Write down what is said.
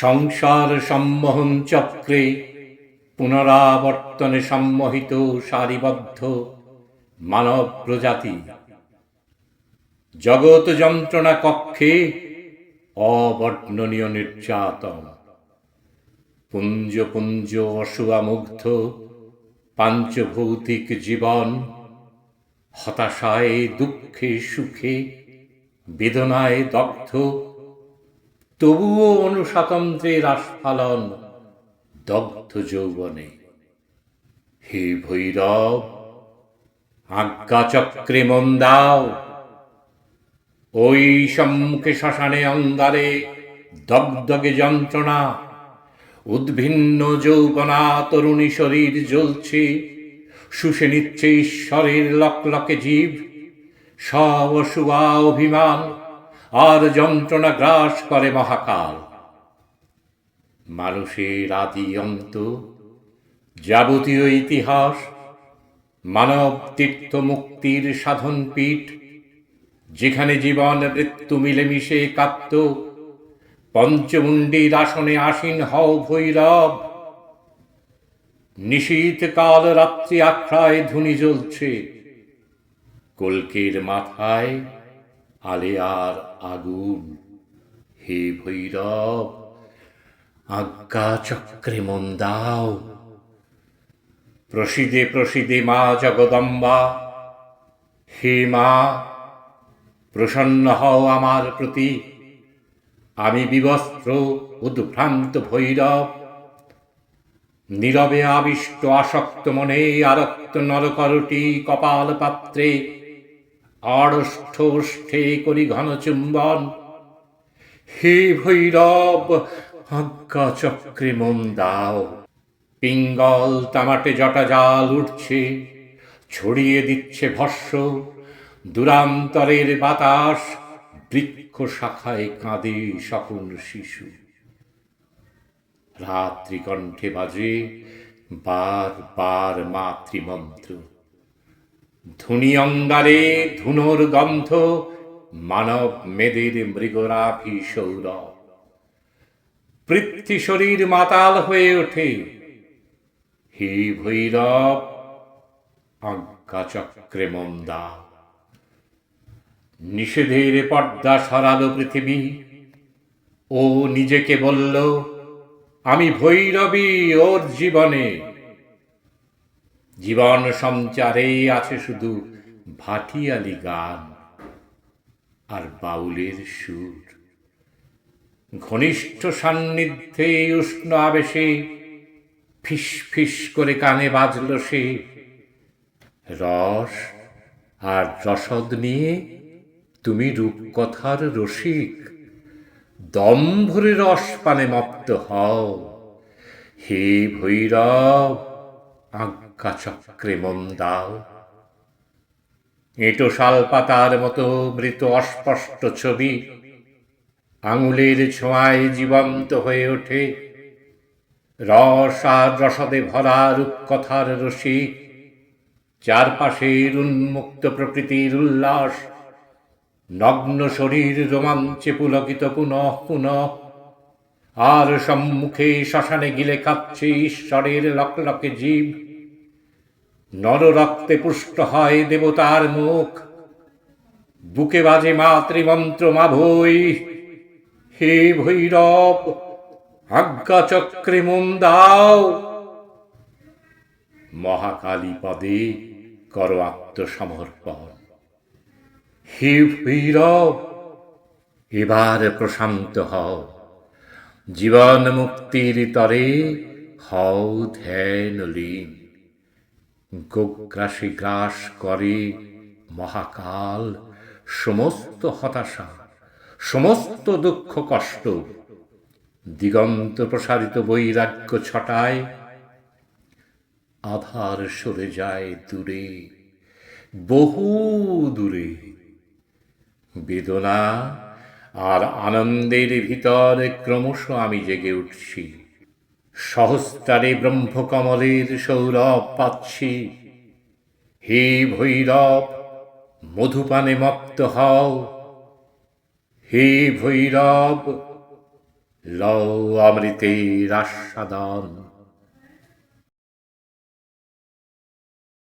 সংসার সম্মোহন চক্রে পুনরাবর্তনে সম্মোহিত সারিবদ্ধ মানব প্রজাতি জগৎ যন্ত্রণা কক্ষে অবর্ণনীয় নির্যাতন। পুঞ্জ পুঞ্জ অসুয়ামুগ্ধ পাঞ্চভৌতিক জীবন হতাশায়, দুঃখে সুখে, বেদনায় দগ্ধ তবুও অনুস্বাতন্ত্র্যের আস্ফালন দগ্ধ যৌবনে। হে ভৈরব, আজ্ঞাচক্রে মন দাও। ওই সম্মুখে শ্মশানে অঙ্গারে দগদগে যন্ত্রণা। উদ্ভিন্ন যৌবনা তরুণী শরীর জ্বলছে। শুষে নিচ্ছে ঈশ্বরের লকলকে জীব। সব শুভা অভিমান। আর যন্ত্রণা গ্রাস করে মহাকাল। মানুষের আদি অন্ত, যাবতীয় ইতিহাস, মানব তীর্থ মুক্তির সাধন পীঠ যেখানে জীবন, মৃত্যু মিলেমিশে কাত্ত পঞ্চমুণ্ডির আসনে আসীন হও ভৈরব। নিশীত কাল রাত্রি আখড়ায় ধুনি জ্বলছে, কলকের মাথায় আলেয়ার আগুন। হে ভৈরব, আজ্ঞা চক্রে মন দাও। প্রসিদে প্রসিদে মা জগদম্বা। হে মা, প্রসন্ন হও আমার প্রতি। আমি বিবস্ত্র উদ্ভ্রান্ত ভৈরব। নীরবে আবিষ্ট আসক্ত মনে আরক্ত নরকরটি কপাল পাত্রে আড়ষ্ঠ করি ঘন চুম্বন হে ভৈরব আজ্ঞা চক্রে মন দাও। পিঙ্গল তামাটে জটা জাল উঠছে, ছড়িয়ে দিচ্ছে ভস্য। দূরান্তরের বাতাস বৃক্ষ শাখায় কাঁদে সকল শিশু। রাত্রি কণ্ঠে বাজে বার বার মাতৃমন্ত্র। ধুনি অঙ্গারে ধুনোর গন্ধ, মানব মেদের মৃগরাভি সৌরভ। পৃথ্বী শরীর মাতাল হয়ে ওঠে। হে ভৈরব, আজ্ঞা চক্রে মন্দা। নিষেধের পর্দা সরালো পৃথিবী। ও নিজেকে বলল, আমি ভৈরবী ওর জীবনে। জীবন সঞ্চারে আছে শুধু ভাটিয়ালি গান আর বাউলের সুর। ঘনিষ্ঠ সান্নিধ্যে উষ্ণ আবেশে ফিস ফিস করে কানে বাজল সে। রস আর রসদ নিয়ে তুমি রূপকথার রসিক। দম ভরে রস পানে মপ্ত হও। হে ভৈরব আজ্ঞা চক্রে দাও। এঁটো শাল পাতার মতো মৃত অস্পষ্ট ছবি। আঙুলের ছোঁয়ায় জীবন্ত হয়ে ওঠে। রস আর রসদে ভরা রূপকথার রসি। চারপাশের উন্মুক্ত প্রকৃতির উল্লাস। নগ্ন শরীর রোমাঞ্চে পুলকিত পুনঃ পুনঃ। আর সম্মুখে শ্মশানে গিলে খাচ্ছে ঈশ্বরের লকলকে জীব। নর রক্তে পুষ্ট হয় দেবতার মুখ। বুকে বাজে মাতৃমন্ত্র মা ভৈ হে ভৈরব আজ্ঞা চক্রে মন দাও। মহাকালী পদে কর আত্মসমর্পণ। হে ভৈরব, এবার প্রশান্ত হও। জীবন মুক্তির তরে হও ধ্যান গোগ্রাসী গ্রাস করে মহাকাল, সমস্ত হতাশা, সমস্ত দুঃখ কষ্ট, দিগন্ত প্রসারিত বৈরাগ্য ছটায় আধার সরে যায় দূরে, বহু দূরে। বেদনা আর আনন্দের ভিতর ক্রমশ আমি জেগে উঠছি। সহস্তারে ব্রহ্মকমলের সৌরভ পাচ্ছি। হে ভৈরব মধুপানে মত্ত হও। হে ভৈরব লও অমৃতের আস্বাদন।